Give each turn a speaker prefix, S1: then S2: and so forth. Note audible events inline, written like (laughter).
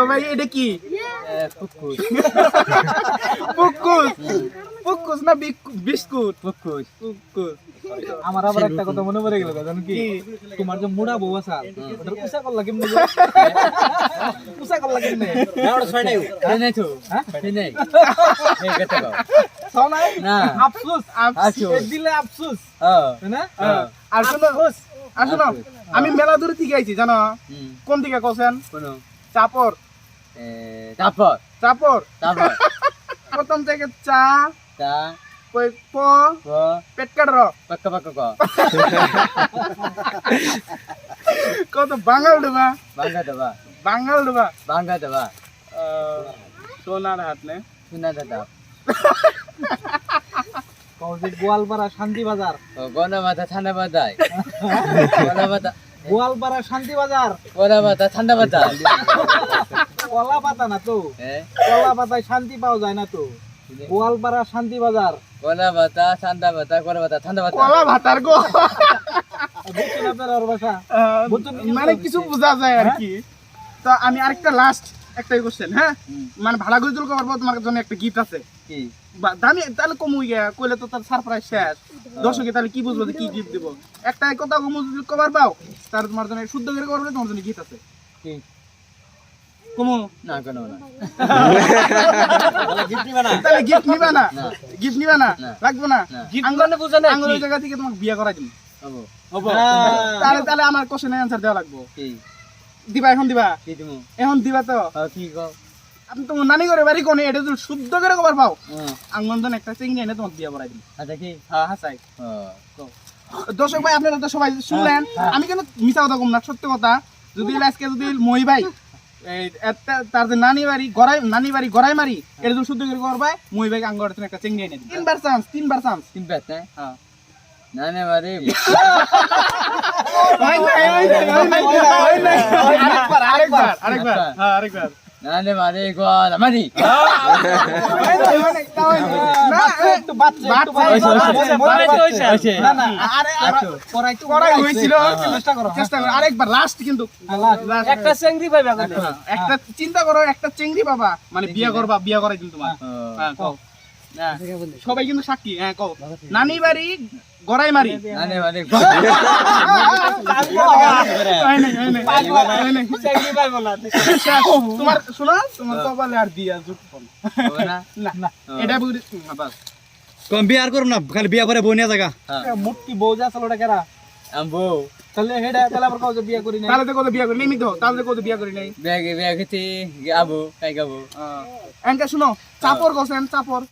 S1: তো ভাই এটা কি? পুকুস পুকুস না বিস্কুট? পুকুস
S2: আমার আবার একটা কথা মনে পড়ে গেল জানো কি? তোমার যে মুড়া বউ আছে ওটার উষা করলা কেমনে গো? করলা কেমনে?
S3: নাই তো?
S2: হ্যাঁ?
S3: নাই। এই কথা কও
S2: চাও
S3: না।
S2: আফসোস।
S3: আফসোস।
S2: দিলে আফসোস।
S3: হ্যাঁ
S2: না?
S3: হ্যাঁ।
S1: আর শোনো আর শোনো আমি মেলা দূর থেকে আইছি জানো? কোন দিকে কছেন?
S3: কোনো? তারপর?
S1: চাপর
S3: তারপর? (laughs)
S1: প্রথম থেকে চা কই প কাটর
S3: পাক্কা পাক্কা ক। (laughs)
S1: কত বাঙাল ডুবা।
S3: বাঙ্গা দেবা
S1: বাঙাল ডুবা।
S3: বাঙ্গা দেবা
S1: সোনার হাত নে।
S3: দাদা (laughs)
S2: গোয়ালপাড়া শান্তি বাজার
S3: ও গনা মাথা ঠান্ডা মাথা
S2: গোয়ালপাড়া শান্তি বাজার
S3: গনা মাথা ঠান্ডা বাদাই
S2: কলা পাতা না তো।
S3: হ্যাঁ?
S2: কলা পাতায় শান্তি পাওয়া যায় না তো। গোয়ালপাড়া শান্তি বাজার।
S3: গনা মাথা ঠান্ডা মাথা গনা মাথা ঠান্ডা মাথা
S1: কলা ভাতার গো। মানে কিছু বোঝা যায় আর কি। তো আমি আরেকটা লাস্ট একটাই কোশ্চেন হ্যাঁ? মানে ভাড়া করে তুলতে পারব তোমার জন্য একটা গিফট আছে।
S3: কি?
S1: দামি তাহলে কম হয়ে গিয়া কইলে তো তার সারপ্রাইজ শেষ। দর্শকে তাহলে কি বুঝব কি গিফট দিব? একটা কথা কম যদি কবার পাও তার তোমার জন্য শুদ্ধ করে করবে তোমার জন্য গিফট আছে।
S3: কি?
S1: কমু।
S3: না কোনো না?
S1: তাহলে গিফট নিবা না। গিফট নিবা না।
S3: না।
S1: রাখব না।
S3: না।
S1: আঙ্গুলে বুঝে না আঙ্গুলের জায়গা থেকে তোমাকে বিয়ে করাই দিন
S3: হব।
S1: তাহলে তাহলে আমার কোশ্চেনের অ্যান্সার দেওয়া লাগবে। দিবা এখন দিবা?
S3: কি দিমু?
S1: এখন দিবা তো।
S3: হ্যাঁ কি কও?
S1: আপনি তো নানি করে বাড়ি কোনে? এটা যদি শুদ্ধ করে কবার পাও আঙ্গন একটা চিংড়ি এনে তোমাকে বিয়ে করাই দিন
S3: আচ্ছা কি?
S1: হ্যাঁ হ্যাঁ
S3: ও
S1: দর্শক ভাই আপনারা তো সবাই শুনলেন। আমি কিন্তু মিথ্যা কথা কম না সত্য কথা। যদি আজকে যদি মই ভাই তার যে নানি বাড়ি গড়াই নানি বাড়ি গড়াই মারি এটা যদি শুদ্ধ করে করবাই মুই ভাই আঙ্গর একটা চিংড়ি এনে তিনবার চান্স তিনবার চান্স
S3: তিন পেট না
S1: হ্যাঁ।
S3: না না মারে
S1: হয় নাই, হয় নাই, হয় নাই, হয় নাই। আরেকবার আরেকবার। আরেকবার হ্যাঁ আরেকবার।
S3: না না মারে।
S1: হয় হয় হয়
S2: মনে
S1: কিন্তু
S2: একটা চেংড়ি
S1: হ্যাঁ, একটা চিন্তা করো একটা চিংড়ি বাবা মানে বিয়া করবা বিয়া করাই কিন্তু তোমার হ্যাঁ হ্যাঁ, সবাই কিন্তু সাক্ষী হ্যাঁ কও। নানি বাড়ি গড়াই মারি। হয় নাই, হয় নাই, হয় নাই। তোমার শোনো তোমার কপালে আর দিয়া জুট (laughs)
S3: না।
S1: না? এটা বুঝি হ্যাঁ, বাস।
S4: কম বিয়ার করুন না খালি বিয়া করে বনিয়া জায়গা
S2: মুটকি বউ যা চলো কেরা
S3: আমবো
S2: তাহলে হেডা তাহলে আবার যে বিয়ে করি না
S1: তাহলে তো কত বিয়ে করি নাই তো তাহলে বিয়ে করি নাই।
S3: ব্যাগ ব্যাগ খেতে গাবো কাই গাবো
S1: এনকা শুনো চাপর গছেন চাপর